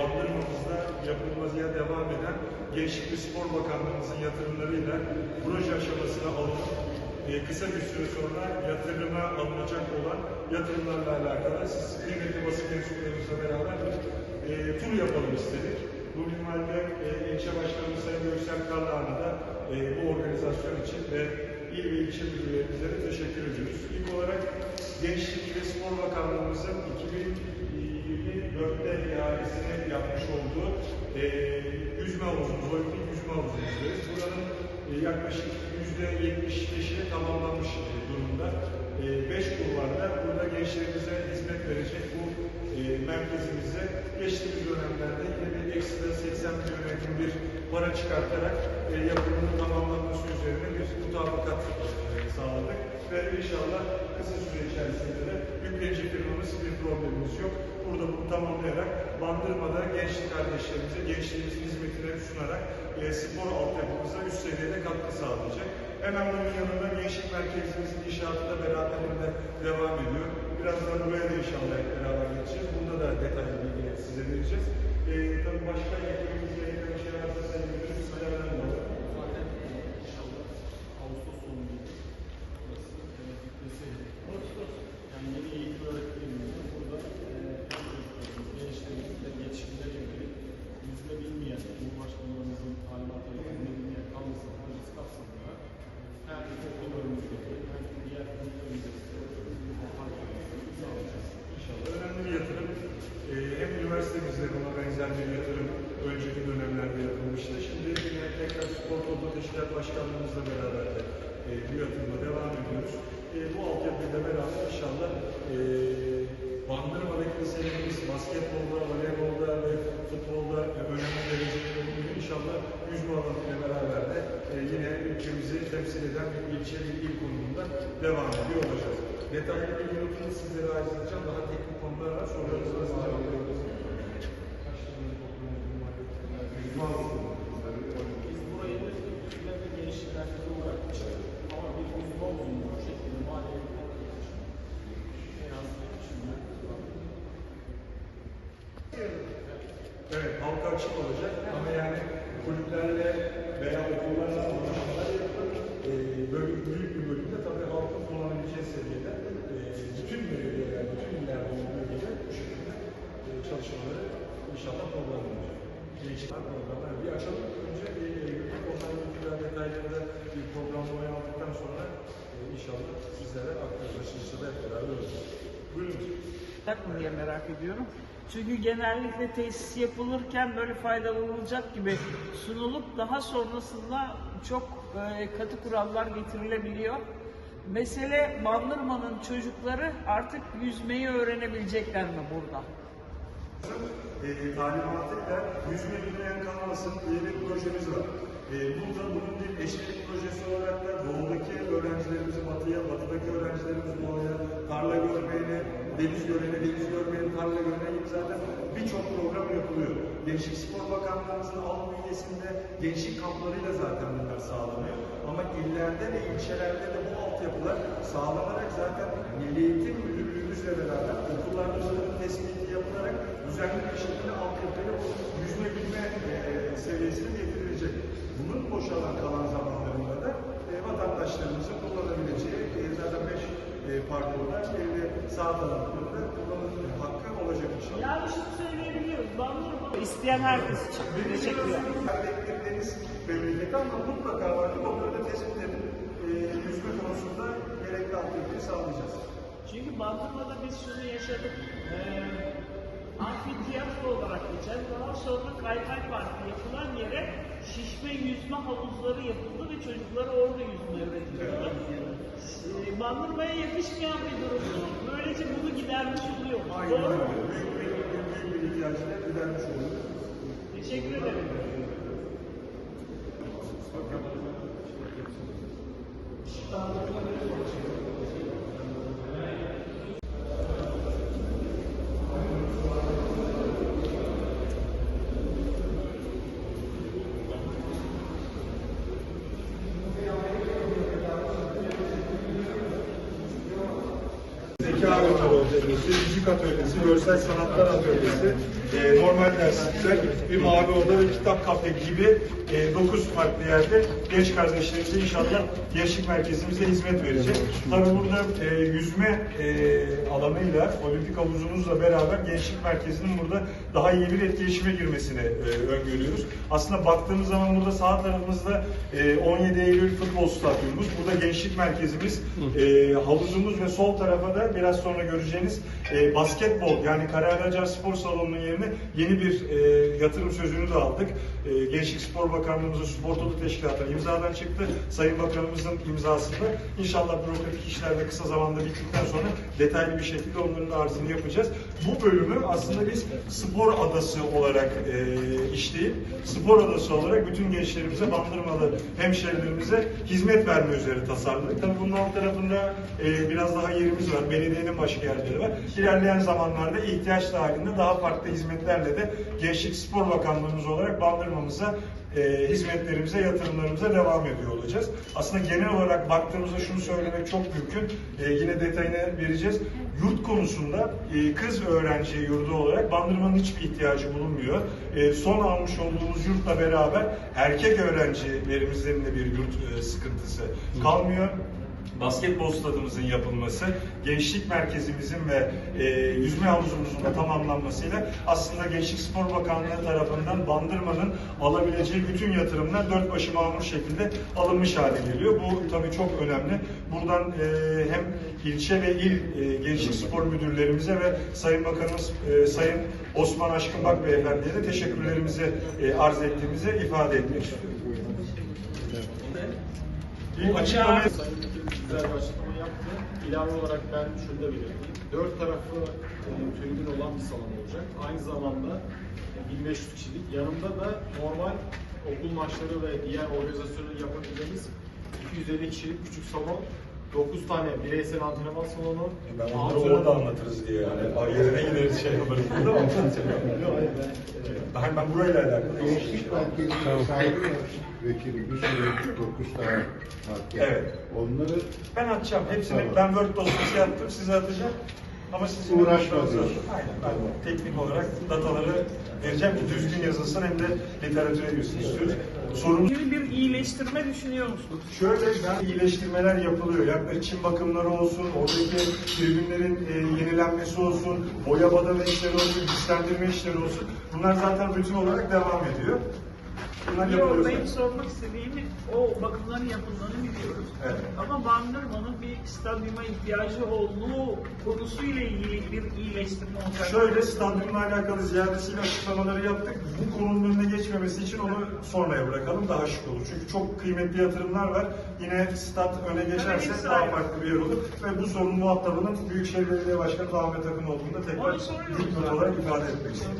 Bandırmamızda yapılmaya devam eden Gençlik ve Spor Bakanlığımızın yatırımlarıyla proje aşamasına alınıp e, kısa bir süre sonra yatırıma alınacak olan yatırımlarla alakalı siz kıymetli basın mensuplarımızla beraber e, tur yapalım istedik. Bu minvalde e, ilçe başkanımız Sayın Göksel Karlağan'a da e, bu organizasyon için ve il ve ilçe müdürlerimize de teşekkür ediyoruz. İlk olarak Gençlik ve Spor Bakanlığımızın 2024'te ihalesini yapmış olduğu e, yüzme havuzumuz, olimpik yüzme havuzumuzdayız. Buranın e, yaklaşık %75'i tamamlanmış e, durumda. 5 kulvarda burada gençlerimize hizmet verecek bu e, merkezimizde geçtiğimiz dönemlerde yine bir ekstra 80 milyon yakın bir para çıkartarak e, yapımının tamamlanması üzerine bir mutabakat e, sağladık. Ve inşallah kısa süre içerisinde de yüklenici firmamız bir problemimiz yok. Burada bunu tamamlayarak Bandırma'da gençlik kardeşlerimize gençliğimizin hizmetine sunarak e, spor altyapımıza üst seviyede katkı sağlayacak. Hemen bunun yanında gençlik merkezimizin inşaatı da beraberinde devam ediyor. Birazdan buraya da inşallah beraber geçeceğiz. Bunda da detaylı bilgi size vereceğiz. E, tabii başka eklememiz devam ediyor olacağız. Detaylı bilgi notunu sizlere ayrılacağım. Daha teknik konular var. Sorularınızı da? Yüzme havuzları, Biz burayı yüzme ve gençlik merkezi olarak çıkardık. Ama bir yüzme havuzunu bu şekilde maliye en az 70 milyon Evet, halka açık olacak ama yani kulüplerle veya okullarla anlaşmalar yapılır. Ee, böyle büyük bir kullanabileceği seviyede e, bütün belediyeler, bütün illerde olduğu gibi bu şekilde e, çalışmaları inşallah programlanacak. Gençler programlar bir açalım. Önce e, Eylül'de onların ilgili detaylarında bir programlamayı aldıktan sonra e, inşallah sizlere aktarırız. Açılışta da hep beraber olacağız. Buyurun. Olacak mı diye merak ediyorum. Çünkü genellikle tesis yapılırken böyle faydalanılacak gibi sunulup daha sonrasında çok katı kurallar getirilebiliyor. Mesele Bandırma'nın çocukları artık yüzmeyi öğrenebilecekler mi burada? e, talimatıyla yüzme bilmeyen kalmasın diye bir projemiz var. E, burada bunun bir eşitlik projesi olarak da doğudaki öğrencilerimizi batıya, batıdaki öğrencilerimizi doğuya, tarla görmeyene, deniz görene, deniz görmeyene, tarla görene gibi zaten birçok program yapılıyor. Gençlik Spor Bakanlığımızın alt bünyesinde gençlik kamplarıyla zaten bunlar sağlanıyor. Ama illerde ve ilçelerde de bu altyapılar sağlanarak zaten Milli Eğitim Müdürlüğümüzle beraber okullarda bunların tespiti yapılarak düzenli bir şekilde altyapıya bu yüzme bilme e, seviyesine getirilecek. Bunun boşalan kalan zamanlarında da e, vatandaşlarımızın kullanabileceği e, zaten 5 e, parkurda evde sağ tarafında kullanım hakkı olacak inşallah. Yani şunu söyleyebiliyoruz. Bandırma isteyen herkes için. Teşekkür ederim. Kaybettikleriniz memleketi ama mutlaka varlık onları da tespit edip e, yüzme konusunda gerekli altyapıyı sağlayacağız. Çünkü Bandırma'da biz şunu yaşadık. Ee, amfiteyatro olarak geçer. Daha sonra Kaykay Parkı yapılan yere şişme yüzme havuzları yapıldı ve çocuklara orada yüzme öğretiliyordu. Ee, Bandırma'ya yakışmayan bir durumdu. Böylece bunu gidermiş oluyor. Aynen Doğru mu? Büyük bir, büyük bir ihtiyacı da gidermiş oluyoruz. Teşekkür ederim. Oyunları atölyesi, müzik atölyesi, görsel sanatlar atölyesi, e, normal derslikler, bir mavi oda ve kitap kafe gibi 9 farklı yerde genç kardeşlerimize inşallah gençlik merkezimize hizmet verecek. Tabii burada e, yüzme e, alanıyla, olimpik havuzumuzla beraber gençlik merkezinin burada daha iyi bir etkileşime girmesini e, öngörüyoruz. Aslında baktığımız zaman burada sağ tarafımızda e, 17 Eylül futbol stadyumumuz, burada gençlik merkezimiz, e, havuzumuz ve sol tarafa da biraz sonra göreceğiniz e, basketbol yani Karahan Acar Spor Salonu'nun yerine yeni bir e, yatırım sözünü de aldık. E, Gençlik Spor Bakanlığımızın Spor Toto Teşkilatı'na imzadan çıktı. Sayın Bakanımızın imzasında. İnşallah bürokratik işler de kısa zamanda bittikten sonra detaylı bir şekilde onların arzını yapacağız. Bu bölümü aslında biz spor adası olarak e, işleyip spor adası olarak bütün gençlerimize, bandırmalı hemşerilerimize hizmet verme üzere tasarladık. Tabii bunun alt tarafında e, biraz daha yerimiz var. Belediyenin başka yerleri var. İlerleyen zamanlarda ihtiyaç dahilinde daha farklı hizmetlerle de Gençlik Spor Bakanlığımız olarak bandırmamıza e, hizmetlerimize, yatırımlarımıza devam ediyor olacağız. Aslında genel olarak baktığımızda şunu söylemek çok mümkün. E, yine detayını vereceğiz. Yurt konusunda e, kız öğrenci yurdu olarak Bandırma'nın hiçbir ihtiyacı bulunmuyor. E, son almış olduğumuz yurtla beraber erkek öğrencilerimizin de bir yurt e, sıkıntısı kalmıyor basketbol stadımızın yapılması, gençlik merkezimizin ve e, yüzme havuzumuzun da tamamlanmasıyla aslında Gençlik Spor Bakanlığı tarafından Bandırma'nın alabileceği bütün yatırımlar dört başı mamur şekilde alınmış hale geliyor. Bu tabii çok önemli. Buradan e, hem ilçe ve il e, gençlik spor müdürlerimize ve Sayın Bakanımız e, Sayın Osman Aşkınbak Beyefendi'ye de teşekkürlerimizi e, arz ettiğimizi ifade etmek istiyorum. Bir açıklama Sayın güzel bir açıklama yaptı. İlave olarak ben şunu da belirteyim. Dört tarafı e, tribün olan bir salon olacak. Aynı zamanda e, 1500 kişilik. Yanında da normal okul maçları ve diğer organizasyonu yapabileceğimiz 250 kişilik küçük salon. 9 tane bireysel antrenman salonu. Ben onları antrenman- orada anlatırız diye yani. Ay, Yerine gideriz şey yaparız. Burada mı? Yok, hayır, ben, e, Ben, ben burayla alakalı. Sahibi var. Vekili bir sürü dokuz tane market. Evet. Onları Ben atacağım. Hepsini Tamam. ben Word dosyası yaptım. Size atacağım. Ama sizin Uğraşma uğraşmanız diyorsun. lazım. Aynen. Ben teknik olarak dataları vereceğim ki düzgün yazılsın hem de literatüre girsin istiyoruz. Sorumuz bir iyileştirme düşünüyor musunuz? Şöyle ben iyileştirmeler yapılıyor. Yaklaşık çim bakımları olsun, oradaki tribünlerin e, yenilenmesi olsun, boya badana işleri olsun, güçlendirme işleri olsun. Bunlar zaten rutin olarak devam ediyor. Yok, yapılıyor. benim sormak istediğim o bakımların yapıldığını biliyoruz. Evet. Ama Bandırma'nın bir stadyuma ihtiyacı olduğu konusuyla ilgili bir iyileştirme olacak. Şöyle stadyumla alakalı ziyadesiyle açıklamaları yaptık. Bu konunun önüne geçmemesi için onu sonraya bırakalım daha şık olur. Çünkü çok kıymetli yatırımlar var. Yine stat öne geçerse Evet, daha farklı bir yer olur. Ve bu sorunun muhatabının Büyükşehir Belediye Başkanı Ahmet Akın olduğunu da tekrar zaten. olarak ifade etmek istiyorum.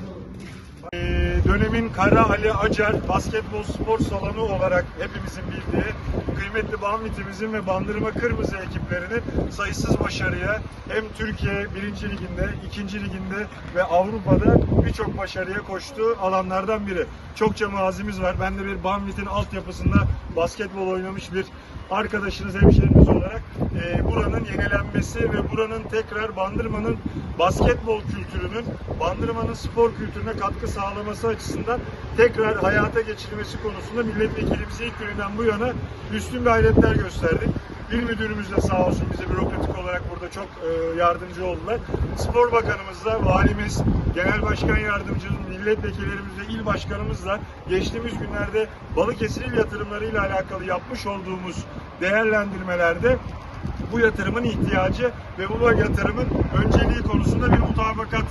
Ee, dönemin Kara Ali Acar Basketbol Spor Salonu olarak hepimizin bildiği kıymetli Banvit'imizin ve Bandırma Kırmızı ekiplerinin sayısız başarıya hem Türkiye 1. Liginde, 2. Liginde ve Avrupa'da birçok başarıya koştuğu alanlardan biri. Çokça mazimiz var. Ben de bir Banvit'in altyapısında basketbol oynamış bir arkadaşınız, hemşeriniz olarak buranın yenilenmesi ve buranın tekrar Bandırma'nın basketbol kültürünün, Bandırma'nın spor kültürüne katkı sağlaması açısından tekrar hayata geçirilmesi konusunda milletvekilimize ilk günden bu yana üstün gayretler gösterdik. İl müdürümüz de sağ olsun bize bürokratik olarak burada çok e, yardımcı oldular. Spor Bakanımız da, valimiz, genel başkan yardımcımız, milletvekillerimiz ve il başkanımız da geçtiğimiz günlerde Balıkesir il yatırımlarıyla alakalı yapmış olduğumuz değerlendirmelerde bu yatırımın ihtiyacı ve bu yatırımın önceliği konusunda bir mutabakat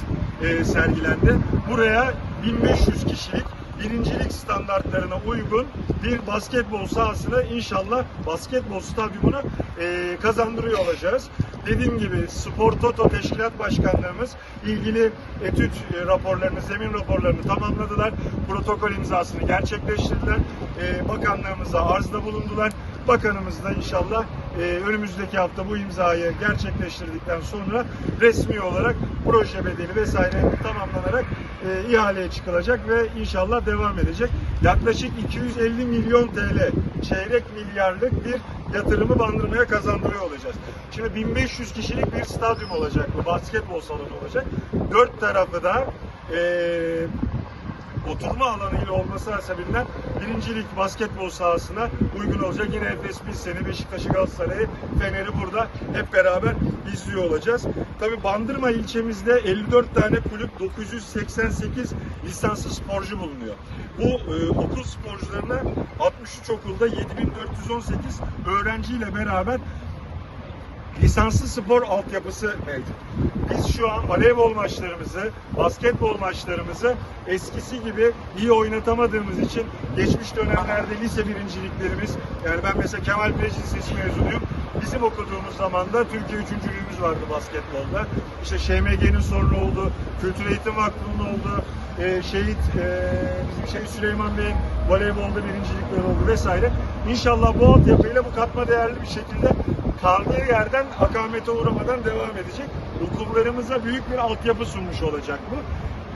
e, sergilendi. Buraya 1500 kişilik birincilik standartlarına uygun bir basketbol sahasını inşallah basketbol stadyumunu e, kazandırıyor olacağız. Dediğim gibi Spor Toto Teşkilat Başkanlığımız ilgili etüt e, raporlarını, zemin raporlarını tamamladılar. Protokol imzasını gerçekleştirdiler. E, bakanlığımıza arzda bulundular. Bakanımız da inşallah e, önümüzdeki hafta bu imzayı gerçekleştirdikten sonra resmi olarak proje bedeli vesaire tamamlanarak e, ihaleye çıkılacak ve inşallah devam edecek. Yaklaşık 250 milyon TL çeyrek milyarlık bir yatırımı bandırmaya kazandırıyor olacağız. Şimdi 1500 kişilik bir stadyum olacak bu basketbol salonu olacak. Dört tarafı da e, oturma alanıyla olması hasebinden birincilik basketbol sahasına uygun olacak. Yine Efes Pilsen'i, Beşiktaş'ı, Galatasaray'ı, Fener'i burada hep beraber izliyor olacağız. Tabi Bandırma ilçemizde 54 tane kulüp, 988 lisanslı sporcu bulunuyor. Bu e, okul sporcularına 63 okulda 7418 öğrenciyle beraber lisanslı spor altyapısı mevcut. Biz şu an voleybol maçlarımızı, basketbol maçlarımızı eskisi gibi iyi oynatamadığımız için geçmiş dönemlerde lise birinciliklerimiz, yani ben mesela Kemal Plej Lisesi mezunuyum. Bizim okuduğumuz zaman da Türkiye üçüncülüğümüz vardı basketbolda. İşte ŞMG'nin sorunu oldu, Kültür Eğitim Vakfı'nın oldu, e, şehit e, bizim Şehit Süleyman Bey'in voleybolda birincilikleri oldu vesaire. İnşallah bu altyapıyla bu katma değerli bir şekilde kaldığı yerden akamete uğramadan devam edecek. Okullarımıza büyük bir altyapı sunmuş olacak bu.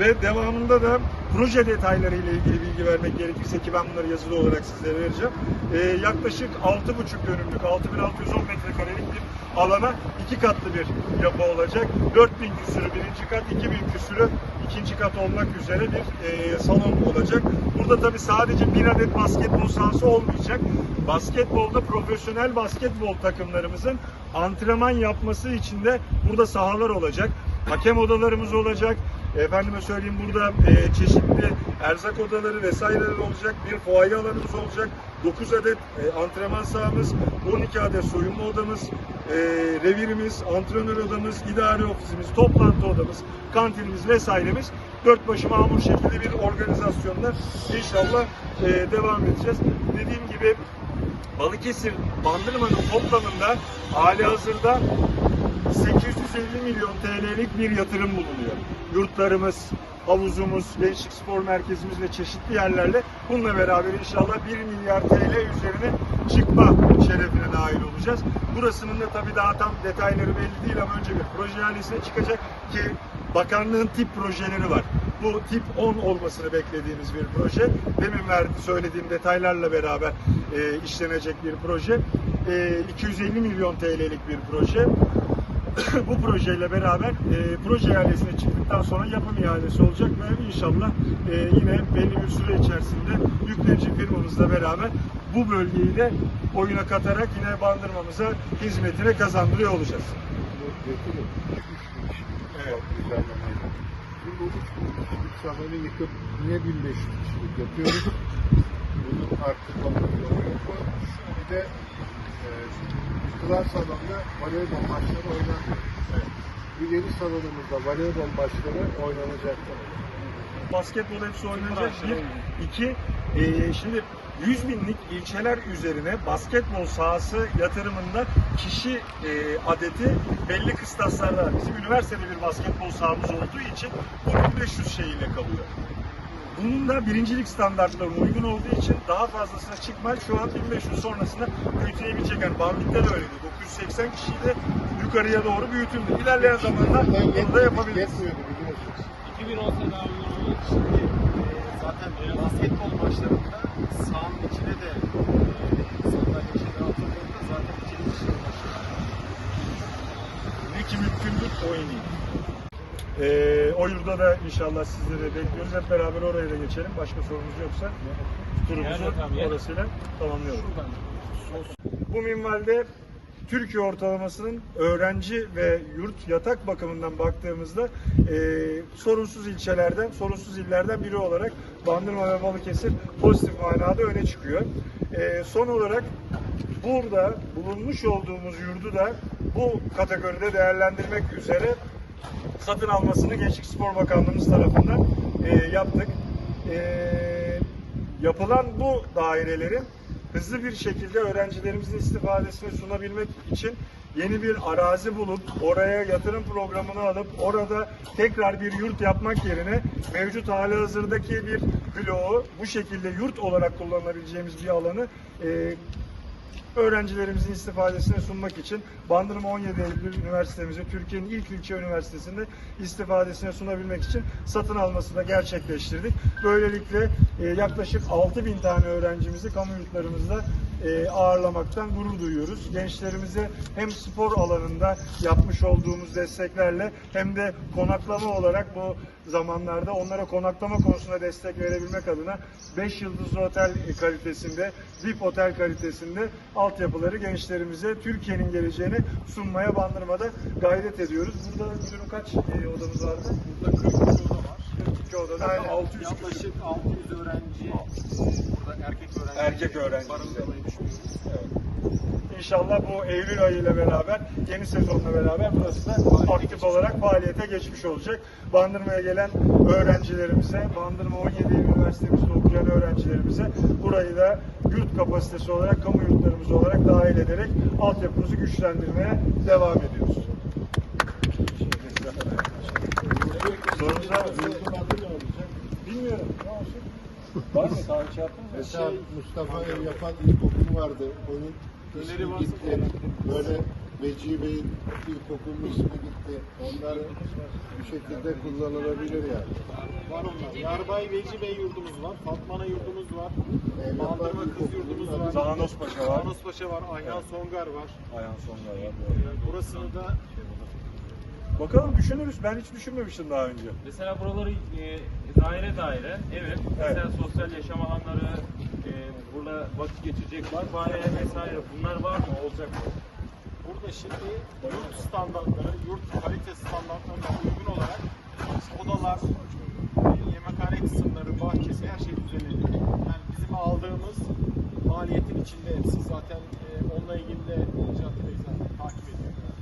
Ve devamında da proje detayları ile ilgili bilgi vermek gerekirse ki ben bunları yazılı olarak sizlere vereceğim. Ee, yaklaşık 6,5 dönümlük, 6610 metrekarelik bir alana iki katlı bir yapı olacak. 4000 küsürü birinci kat, 2000 küsürü ikinci kat olmak üzere bir e, salon olacak. Burada tabi sadece bir adet basketbol sahası olmayacak. Basketbolda profesyonel basketbol takımlarımızın antrenman yapması için de burada sahalar olacak. Hakem odalarımız olacak. Efendime söyleyeyim burada e, çeşitli erzak odaları vesaireler olacak. Bir fuaye alanımız olacak. 9 adet e, antrenman sahamız, 12 adet soyunma odamız, e, revirimiz, antrenör odamız, idare ofisimiz, toplantı odamız, kantinimiz vesairemiz dört başı mamur şekilde bir organizasyonla inşallah e, devam edeceğiz. Dediğim gibi Balıkesir Bandırma'nın toplamında hali hazırda 850 milyon TL'lik bir yatırım bulunuyor. Yurtlarımız, havuzumuz, gençlik spor merkezimiz ve çeşitli yerlerle bununla beraber inşallah 1 milyar TL üzerine çıkma şerefine nail olacağız. Burasının da tabii daha tam detayları belli değil ama önce bir proje ihalesine çıkacak ki bakanlığın tip projeleri var. Bu tip 10 olmasını beklediğimiz bir proje. Demin verdi, söylediğim detaylarla beraber e, işlenecek bir proje. E, 250 milyon TL'lik bir proje. bu projeyle beraber e, proje ihalesine çıktıktan sonra yapım ihalesi olacak ve inşallah e, yine belli bir süre içerisinde yüklenici firmamızla beraber bu bölgeyi de oyuna katarak yine bandırmamıza hizmetine kazandırıyor olacağız. Evet. düzenlemeyle. Şimdi bu üç kişilik yıkıp niye 1500 kişilik yapıyoruz? Bunun artırmaları yok. Bir de e, yıkılan salonda voleybol maçları oynanmıyor. Bu yeni salonumuzda voleybol maçları oynanacak. basketbol hepsi oynanacak. Bir, iki, e, şimdi 100 binlik ilçeler üzerine basketbol sahası yatırımında kişi e, adeti belli kıstaslarda. Bizim üniversitede bir basketbol sahamız olduğu için bu 1500 şeyiyle kalıyor. Bunun da birincilik standartlarına uygun olduğu için daha fazlasına çıkmak şu an 1500 sonrasında büyütülebilecek. Yani Bandit'te de öyleydi. 980 kişiyi de yukarıya doğru büyütüldü. İlerleyen zamanlar bunu da yapabiliriz. Yetmiyordu biliyorsunuz. 2010 senaryoyu şimdi e, zaten basketbol maçlarında sahanın içine de e, sandalye şeyler atıldığında zaten içeri kişiye başlıyor. Bir ki mümkündür oynayın. Ee, o yurda da inşallah sizleri bekliyoruz. Hep beraber oraya da geçelim. Başka sorunuz yoksa turumuzu orasıyla tamamlayalım. Bu minvalde Türkiye ortalamasının öğrenci ve yurt yatak bakımından baktığımızda e, sorunsuz ilçelerden, sorunsuz illerden biri olarak Bandırma ve Balıkesir pozitif manada öne çıkıyor. E, son olarak burada bulunmuş olduğumuz yurdu da bu kategoride değerlendirmek üzere satın almasını Gençlik Spor Bakanlığımız tarafından e, yaptık. E, yapılan bu dairelerin hızlı bir şekilde öğrencilerimizin istifadesini sunabilmek için yeni bir arazi bulup oraya yatırım programını alıp orada tekrar bir yurt yapmak yerine mevcut hali hazırdaki bir bloğu bu şekilde yurt olarak kullanabileceğimiz bir alanı e, öğrencilerimizin istifadesine sunmak için Bandırma 17 Eylül Üniversitemizi Türkiye'nin ilk ilçe üniversitesinde istifadesine sunabilmek için satın alması da gerçekleştirdik. Böylelikle e, yaklaşık 6000 tane öğrencimizi kamu yurtlarımızda e, ağırlamaktan gurur duyuyoruz. Gençlerimize hem spor alanında yapmış olduğumuz desteklerle hem de konaklama olarak bu zamanlarda onlara konaklama konusunda destek verebilmek adına 5 yıldızlı otel kalitesinde, VIP otel kalitesinde altyapıları gençlerimize Türkiye'nin geleceğini sunmaya bandırmada gayret ediyoruz. Burada müdürüm kaç e, odamız vardı? Burada 42 oda var. 42 odada Aynen. 600 küsur. Yaklaşık 600 öğrenci burada erkek öğrenci. Erkek öğrenci. barındırmayı düşünüyoruz. İnşallah bu Eylül ayı ile beraber, yeni sezonla beraber burası da aktif olarak faaliyete geçmiş olacak. Bandırma'ya gelen öğrencilerimize, Bandırma 17 Eylül Üniversitemizde okuyan öğrencilerimize burayı da yurt kapasitesi olarak, kamu yurtlarımız olarak dahil ederek altyapımızı güçlendirmeye devam ediyoruz. Sorunuza bilmiyorum. Ne olsun? Var mı? Tarih yaptınız mı? Mesela Mustafa Ev yapan ilkokulu vardı. Onun Öneri ismi varsa gitti. Böyle Veci Bey'in ilkokulun ismi gitti. Onlar bir şekilde kullanılabilir yani. Var onlar. Yarbay Veci Bey yurdumuz var. Fatmana yurdumuz var. Yapan Bandırma Kız ilkokulun yurdumuz adı- var. Zağnos Paşa var. Zanos Paşa var. Ayhan Songar var. Ayhan Songar var. Burasını da Bakalım düşünürüz. Ben hiç düşünmemiştim daha önce. Mesela buraları e, daire daire, evet. Mesela sosyal yaşam alanları, e, burada vakit geçirecek var, bahane vesaire. Bunlar var mı? Olacak mı? burada şimdi yurt standartları, yurt kalite standartlarına uygun olarak odalar, yemekhane kısımları, bahçesi her şey düzenleniyor. Yani bizim aldığımız maliyetin içinde hepsi zaten e, onunla ilgili de Necati Bey zaten takip ediyor.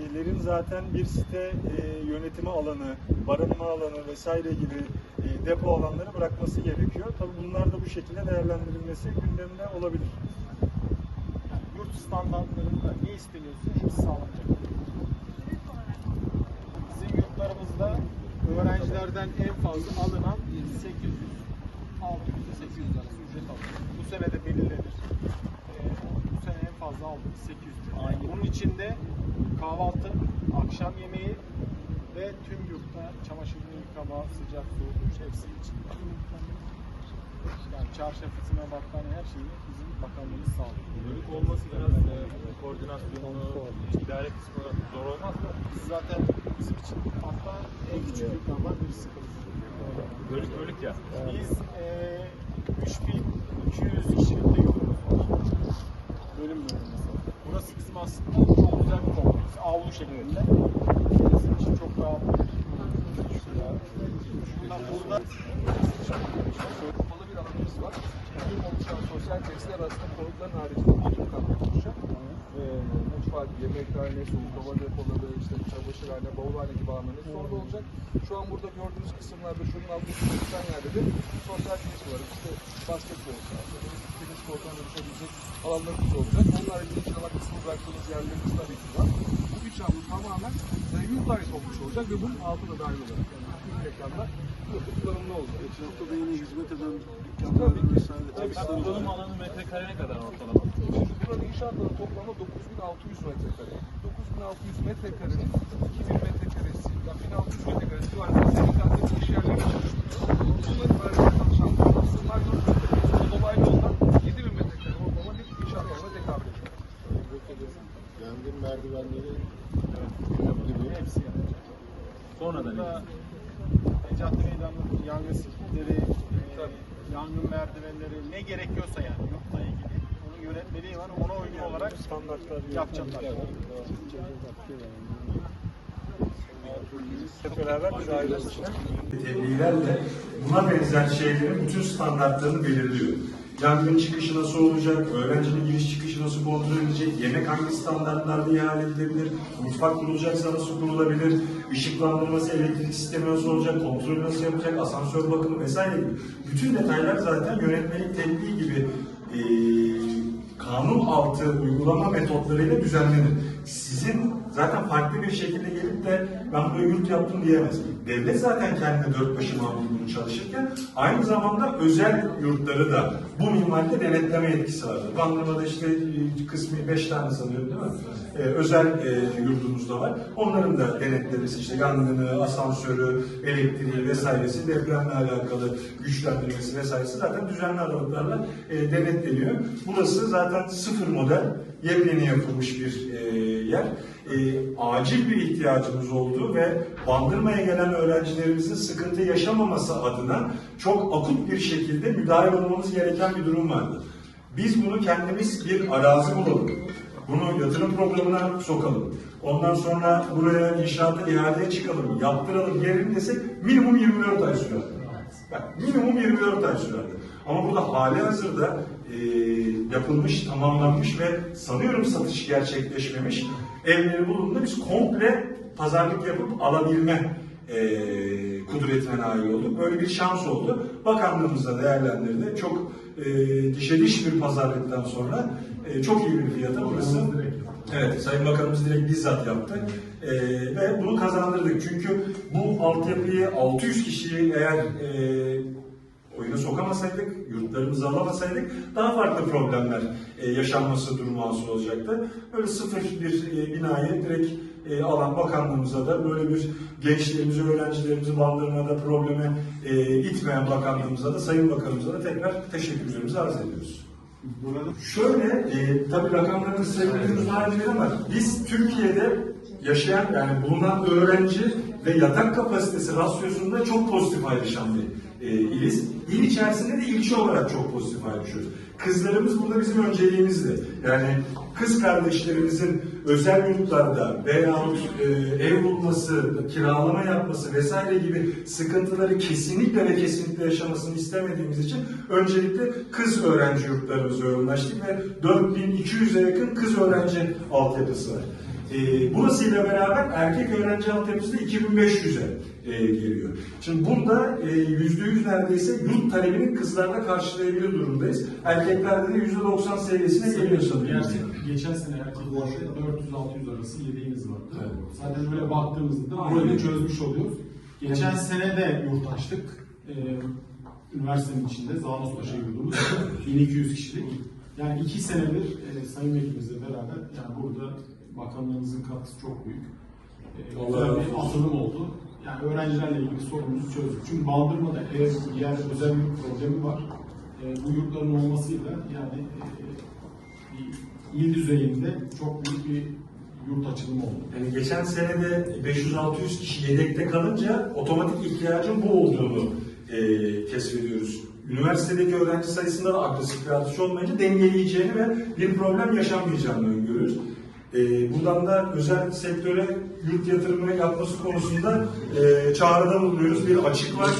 Sitelerin zaten bir site e, yönetimi alanı, barınma alanı vesaire gibi e, depo alanları bırakması gerekiyor. Tabii bunlar da bu şekilde değerlendirilmesi gündemde olabilir. Yani yurt standartlarında ne isteniyorsa hepsi sağlanacak. Bizim yurtlarımızda öğrencilerden en fazla alınan 800, 600 ile 800 arası ücret alıyor. Bu sene de belirlenir. Ee, bu sene en fazla aldığımız 800 lira. Bunun içinde kahvaltı, akşam yemeği ve tüm yurtta çamaşırını yıkama, sıcak su, duş hepsi içinde. Yani çarşafısına, battaniye her şeyi bizim bakanlığımız sağlıyor. Bölük olması biraz e, koordinasyonu, idare kısmı zor olmaz mı? Biz zaten bizim için hatta en küçük yurtlardan birisi kalırız. Bölük bölük ya. Biz eee 3200 kişilik de yurdumuz var. Bölüm bölüm. Burası bizim aslında çok güzel bir kompleks. Avlu şeklinde. Bizim için çok rahat bir Şuradan burada kapalı bir alanımız var. Tüm oluşan sosyal tesisler arasında konutların haricinde bir kat oluşacak. Ee, mutfak, yemekhane, soğuk hava depoları, işte çamaşırhane, bavulhane gibi alanların sonra olacak. Şu an burada gördüğünüz kısımlarda şunun altında tutan yerde de sosyal tesis var. İşte basketbol sahası, kortuna dönüşebilecek alanlarımız olacak. Onun haricinde inşallah kısmı bıraktığımız yerlerimiz tabii ki var. Bu üç tamamen e, yurt dahil olmuş olacak ve bunun altı da dahil olacak. Yani bütün mekanlar burada kullanımlı olacak. Etrafta da yine hizmet eden Tabii ki. Tabii Kullanım alanı metrekare ne kadar ortalama? Şimdi buranın inşaatları toplamda 9600 metrekare. 9600 metrekarenin 2000 metrekaresi, ya 1600 metrekaresi civarında kendi iş yerleri çalışıyor. Bunların beraber çalışan sınırlar 4 metrekare. Bu dolaylı yoldan 7000 metrekare ortalama bir inşaat alanına tekabül ediyor. Yangın merdivenleri gibi. hepsi yapacak. Sonradan Burada Necati Bey'den anlattığı yangın sistemleri, e, yangın merdivenleri ne gerekiyorsa yani yurtla ilgili onun yönetmeliği var. Ona uygun olarak Standartlar yapacaklar. Hep beraber. Tebliğlerle buna benzer şeylerin bütün standartlarını belirliyor. Yangın çıkışı nasıl olacak, öğrencinin giriş çıkışı nasıl kontrol edilecek, yemek hangi standartlarda ihale edilebilir, mutfak kurulacaksa nasıl kurulabilir, ışıklandırması, elektrik sistemi nasıl olacak, kontrolü nasıl yapacak, asansör bakımı vesaire gibi. Bütün detaylar zaten yönetmelik tebliğ gibi eee, kanun altı uygulama metotlarıyla düzenlenir. Sizin zaten farklı bir şekilde gelip de ben buraya yurt yaptım diyemez. devlet zaten kendine dört başı mamul bunu çalışırken aynı zamanda özel yurtları da bu minvalde denetleme yetkisi vardır. Bandırma'da işte e, kısmi beş tane sanıyorum değil mi? Ee, özel e, yurdumuz da var. Onların da denetlemesi işte yangını, asansörü, elektriği vesairesi, depremle alakalı güçlendirmesi vesairesi zaten düzenli aralıklarla e, denetleniyor. Burası zaten sıfır model, yepyeni yapılmış bir e, yer. E, acil bir ihtiyacımız oldu ve Bandırma'ya gelen öğrencilerimizin sıkıntı yaşamaması adına çok akut bir şekilde müdahil olmamız gereken bir durum vardı. Biz bunu kendimiz bir arazi bulalım. Bunu yatırım programına sokalım. Ondan sonra buraya inşaata ihaleye çıkalım, yaptıralım, gelelim desek minimum 24 ay sürer. Bak minimum 24 ay sürerdi. Ama burada hali hazırda e, yapılmış, tamamlanmış ve sanıyorum satış gerçekleşmemiş evleri bulunduğunda biz komple pazarlık yapıp alabilme e, kudretine nail olduk. Böyle bir şans oldu. Bakanlığımız da değerlendirdi. Çok e, dişe diş bir pazarlıktan sonra e, çok iyi bir fiyata burası. Evet, Sayın Bakanımız direkt bizzat yaptı. E, ve bunu kazandırdık. Çünkü bu altyapıyı 600 kişiyi eğer e, oyuna sokamasaydık, yurtlarımızı alamasaydık daha farklı problemler e, yaşanması durumu hasıl olacaktı. Böyle sıfır bir e, binayı direkt e, alan bakanlığımıza da böyle bir gençlerimizi, öğrencilerimizi bandırmada probleme e, itmeyen bakanlığımıza da, Sayın Bakanımıza da tekrar teşekkürlerimizi arz ediyoruz. Şöyle, e, tabii rakamların sayılarımız haricinde ama biz Türkiye'de yaşayan yani bulunan öğrenci ve yatak kapasitesi rasyosunda çok pozitif ayrışan bir e, iliz. İl içerisinde de ilçe olarak çok pozitif ayrışıyoruz. Kızlarımız burada bizim önceliğimizdi. Yani kız kardeşlerimizin özel yurtlarda veyahut e, ev bulması, kiralama yapması vesaire gibi sıkıntıları kesinlikle ve kesinlikle yaşamasını istemediğimiz için öncelikle kız öğrenci yurtlarımızı yoğunlaştık ve 4200'e yakın kız öğrenci altyapısı var. E, burasıyla beraber erkek öğrenci altyapısı da 2500'e e, geliyor. Şimdi burada e, %100 neredeyse yurt talebini kızlarda karşılayabilir durumdayız. Erkeklerde de %90 seviyesine geliyor sanırım. Geçen sene erkeklerde 400-600 arası yedeğimiz vardı. Evet. Zaten böyle baktığımızda da burayı çözmüş oluyoruz. Geçen sene de yurt açtık. Ee, üniversitenin içinde Zanospaşa yurdumuz 1200 kişilik. Yani iki senedir e, Sayın Vekilimizle beraber yani burada bakanlığımızın katkısı çok büyük. Güzel razı bir atılım oldu. Yani öğrencilerle ilgili sorunumuzu çözdük. Çünkü Bandırma'da eğer yer özel bir problemi var. E, bu yurtların olmasıyla yani e, bir il düzeyinde çok büyük bir yurt açılımı oldu. Yani geçen senede 500-600 kişi yedekte kalınca otomatik ihtiyacın bu olduğunu e, keşfediyoruz. Üniversitedeki öğrenci sayısında da agresif bir artış olmayınca dengeleyeceğini ve bir problem yaşanmayacağını öngörüyoruz. E, buradan da özel sektöre yurt yatırımı yapması konusunda e, çağrıda bulunuyoruz. Bir açık var.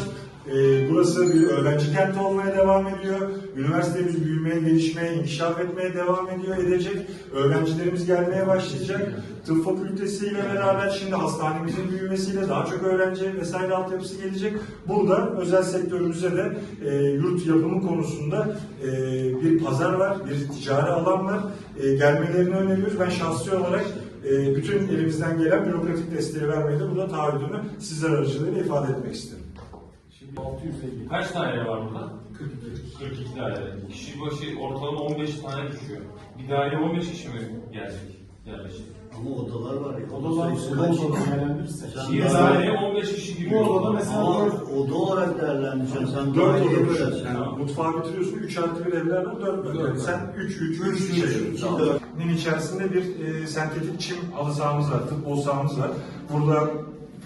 E, burası bir öğrenci kenti olmaya devam ediyor. Üniversitemiz büyümeye, gelişmeye, inkişaf etmeye devam ediyor, edecek. Öğrencilerimiz gelmeye başlayacak. Tıp fakültesiyle beraber şimdi hastanemizin büyümesiyle daha çok öğrenci vesaire altyapısı gelecek. Burada özel sektörümüze de e, yurt yapımı konusunda e, bir pazar var, bir ticari alan var. E, gelmelerini öneriyoruz. Ben şahsi olarak e, bütün elimizden gelen bürokratik desteği vermeyi de burada taahhüdümü sizler aracılığıyla ifade etmek isterim. Şimdi 650. Kaç daire var burada? 42. 42 daire. Kişi başı ortalama 15 tane düşüyor. Bir daire 15 kişi mi gelecek? Yerleşecek. Ama odalar var ya. Odalar oda kaç? olarak değerlendirirsek. Sen Bir daireye 15 kişi Bu giriyor. odada mesela Ama oda olarak değerlendireceksin. Sen Dört daireye oda bölersin. yani mutfağı bitiriyorsun, 3 artı bir evler var, 4 bölge. Yani sen 3, 3, 3 şey yapıyorsun. Tamam. Nin içerisinde bir e, sentetik çim halı sahamız var, futbol sahamız var. Burada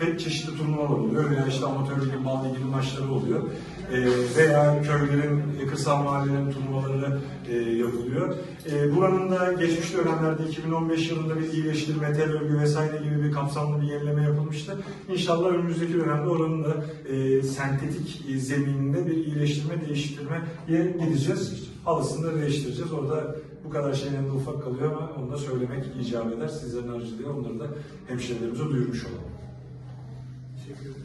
pek çeşitli turnuvalar oluyor. Veya işte amatör ligi, bal liginin maçları oluyor. E, veya köylerin, kırsal mahallenin turnuvaları e, yapılıyor. E, buranın da geçmiş dönemlerde 2015 yılında bir iyileştirme, tel örgü vesaire gibi bir kapsamlı bir yenileme yapılmıştı. İnşallah önümüzdeki dönemde oranın da e, sentetik e, zemininde bir iyileştirme, değiştirmeye gideceğiz. Halısını da değiştireceğiz. Orada bu kadar şeyin yanında ufak kalıyor ama onu da söylemek icap eder. Sizlerin aracılığıyla onları da hemşehrilerimize duyurmuş olalım. Thank you.